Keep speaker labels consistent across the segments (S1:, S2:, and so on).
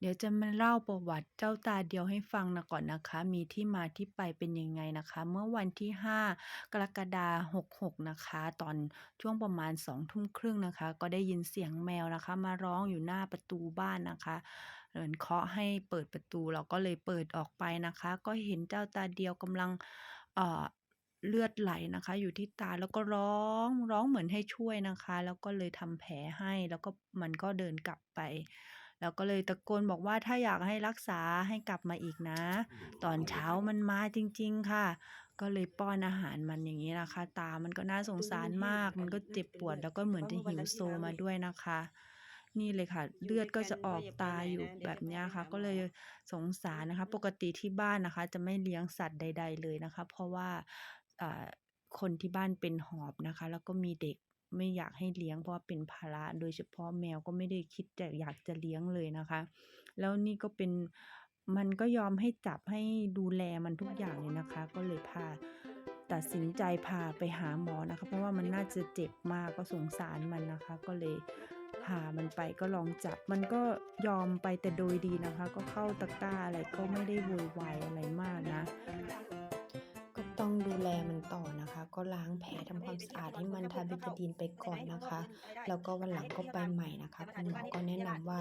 S1: เดี๋ยวจะมาเล่าประวัติเจ้าตาเดียวให้ฟังนะก่อนนะคะ มีที่มาที่ไปเป็นยังไงนะคะ เมื่อวันที่ 5 กรกฎาคม66 นะคะ ตอนช่วงประมาณ2ทุ่มครึ่งนะคะ ก็ได้ยินเสียงแมวนะคะ มาร้องอยู่หน้าประตูบ้านนะคะเหมือนเคาะให้เปิดประตูเราก็เลยเปิดออกไปนะคะ ก็เห็นเจ้าตาเดียวกำลังเอ่อเลือดไหลนะคะ อยู่ที่ตาแล้วก็ร้องร้องเหมือนให้ช่วยนะคะ แล้วก็เลยทำแผลให้แล้วก็มันก็เดินกลับไป เราก็เลยตะโกนบอกว่า"ถ้าอยากให้รักษาให้กลับมาอีกนะ"ตอนเช้ามันมาจริง ๆ ค่ะ ก็เลยป้อนอาหารมันอย่างงี้นะคะ ตามันก็น่าสงสารมาก มันก็เจ็บปวดแล้วก็เหมือนจะหิวโซมาด้วยนะคะนี่เลยค่ะ เลือดก็จะออกตาอยู่แบบเนี้ยค่ะ ก็เลยสงสารนะคะ ปกติที่บ้านนะคะ จะไม่เลี้ยงสัตว์ใด ๆ เลยนะคะ เพราะว่าอ่าคนที่บ้านเป็นหอบนะคะ แล้วก็มีเด็ก ไม่อยากให้เลี้ยงเพราะเป็นภาระโดยเฉพาะแมวก็ไม่ได้คิดจะอยากจะเลี้ยงเลยนะคะ แล้วนี่ก็เป็นมันก็ยอมให้จับให้ดูแลมันทุกอย่างเลยนะคะ ก็เลยพาตัดสินใจพาไปหาหมอนะคะ เพราะว่ามันน่าจะเจ็บมากก็สงสารมันนะคะ ก็เลยพามันไปก็ลองจับ มันก็ยอมไปแต่โดยดีนะคะ ก็เข้าตะกร้าอะไรก็ไม่ได้โวยวายอะไรมากนะ ต้องดูแลมันต่อนะคะ ก็ล้างแผลทำความสะอาดให้มันทา Betadine ไปก่อนนะคะ แล้วก็วันหลังก็ไปใหม่นะคะคุณหมอก็แนะนำว่า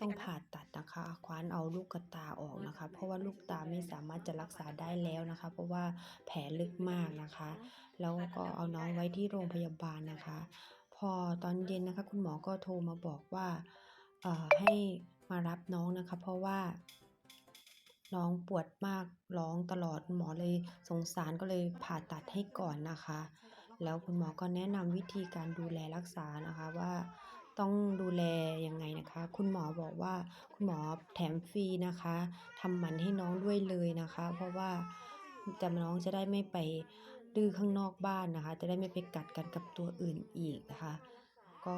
S1: ต้องผ่าตัดนะคะคว้านเอาลูกตาออกนะคะ เพราะว่าลูกตาไม่สามารถจะรักษาได้แล้วนะคะ เพราะว่าแผลลึกมากนะคะ แล้วก็เอาน้องไว้ที่โรงพยาบาลนะคะ พอตอนเย็นนะคะ คุณหมอก็โทรมาบอกว่าให้มารับน้องนะคะ เพราะว่า น้องปวดมากร้องตลอดหมอเลยสงสารก็เลยผ่าตัดให้ก่อนนะคะ แล้วคุณหมอก็แนะนำวิธีการดูแลรักษานะคะว่าต้องดูแลยังไงนะคะ คุณหมอบอกว่าคุณหมอแถมฟรีนะคะทำหมันให้น้องด้วยเลยนะคะ เพราะว่าจะน้องจะได้ไม่ไปดื้อข้างนอกบ้านนะคะ จะได้ไม่ไปกัดกันกับตัวอื่นอีกนะคะ ก็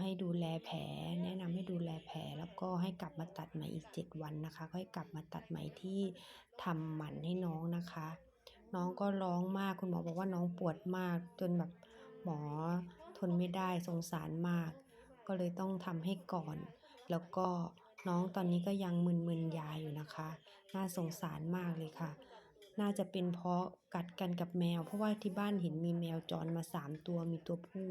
S1: ให้ดูแลแผล แนะนำให้ดูแลแผล แล้วก็ให้กลับมาตัดใหม่อีก 7 วันนะคะค่อยกลับมาตัดใหม่ที่ทำหมันให้น้องนะคะ น้องก็ร้องมากคุณหมอบอกว่าน้องปวดมาก จนแบบหมอทนไม่ได้สงสารมาก ก็เลยต้องทำให้ก่อน แล้วก็น้องตอนนี้ก็ยังมึนๆยาอยู่นะคะ น่าสงสารมากเลยค่ะ น่าจะเป็นเพราะกัดกันกับแมว เพราะว่าที่บ้านเห็นมีแมวจรมา3ตัวมีตัวผู้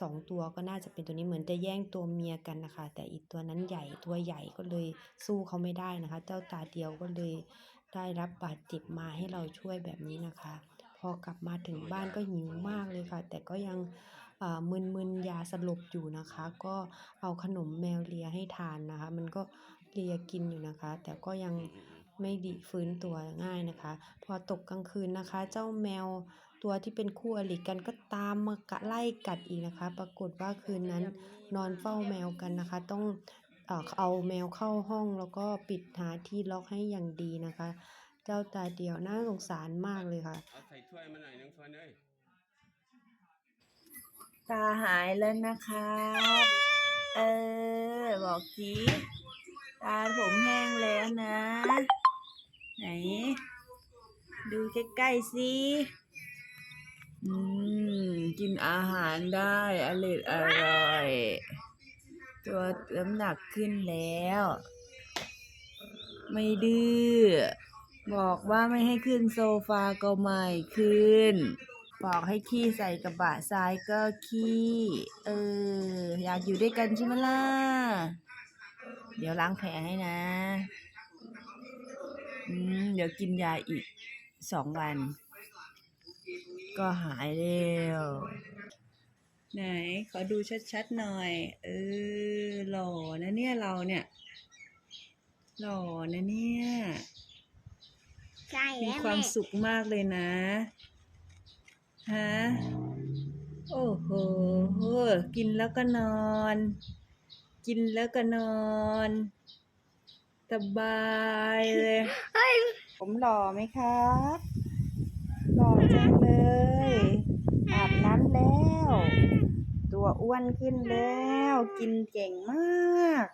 S1: 2 ตัวก็น่าจะเป็นตัวนี้เหมือนจะแย่งตัวเมียกันนะคะ แต่อีกตัวนั้นใหญ่ตัวใหญ่ก็เลยสู้เขาไม่ได้นะคะ เจ้าตาเดียวก็เลยได้รับบาดเจ็บมาให้เราช่วยแบบนี้นะคะ พอกลับมาถึงบ้านก็หิวมากเลยค่ะ แต่ก็ยังอ่ามึนๆยาสลบอยู่นะคะ ก็เอาขนมแมวเลียให้ทานนะคะ มันก็เลียกินอยู่นะคะ แต่ก็ยังไม่ดีฟื้นตัวง่ายนะคะ พอตกกลางคืนนะคะ เจ้าแมว ตัวที่เป็นคู่อริกันก็ตามมากะไล่กัดอีกนะคะ ปรากฏว่าคืนนั้นนอนเฝ้าแมวกันนะคะ ต้องเอ่อเอาแมวเข้าห้องแล้วก็ปิดหาที่ล็อกให้อย่างดีนะคะ เจ้าตาเดียวน่าสงสารมากเลยค่ะ
S2: เอาใส่ถ้วยมาหน่อยหนึ่งเฟิร์นเอ้ย
S1: ตาหายแล้วนะครับเออบอกสิตาผมแห้งแล้วนะ ไหน ดูใกล้ๆสิ อืม กินอาหารได้อร็ดอร่อย ตัวน้ำหนักขึ้นแล้ว ไม่ดื้อ บอกว่าไม่ให้ขึ้นโซฟาก็ไม่ขึ้น บอกให้ขี้ใส่กระบะทรายก็ขี้ เออ อยากอยู่ด้วยกันใช่ไหมล่ะ เดี๋ยวล้างแผลให้นะ อืม เดี๋ยวกินยาอีก2วัน ก็หายแล้ว ไหน ขอดูชัดๆหน่อย เออ หล่อนะเนี่ยเราเนี่ย หล่อนะเนี่ย
S3: ใช่
S1: มี
S3: แล้ว
S1: ความ
S3: แม่
S1: สุขมากเลยนะ ฮะ โอ้โห กินแล้วก็นอน กินแล้วก็นอน สบายเลย
S3: เฮ้ย
S1: ผมหล่อไหมครับ หล่อจังเลย อาบน้ำแล้ว ตัวอ้วนขึ้นแล้ว กินเก่งมาก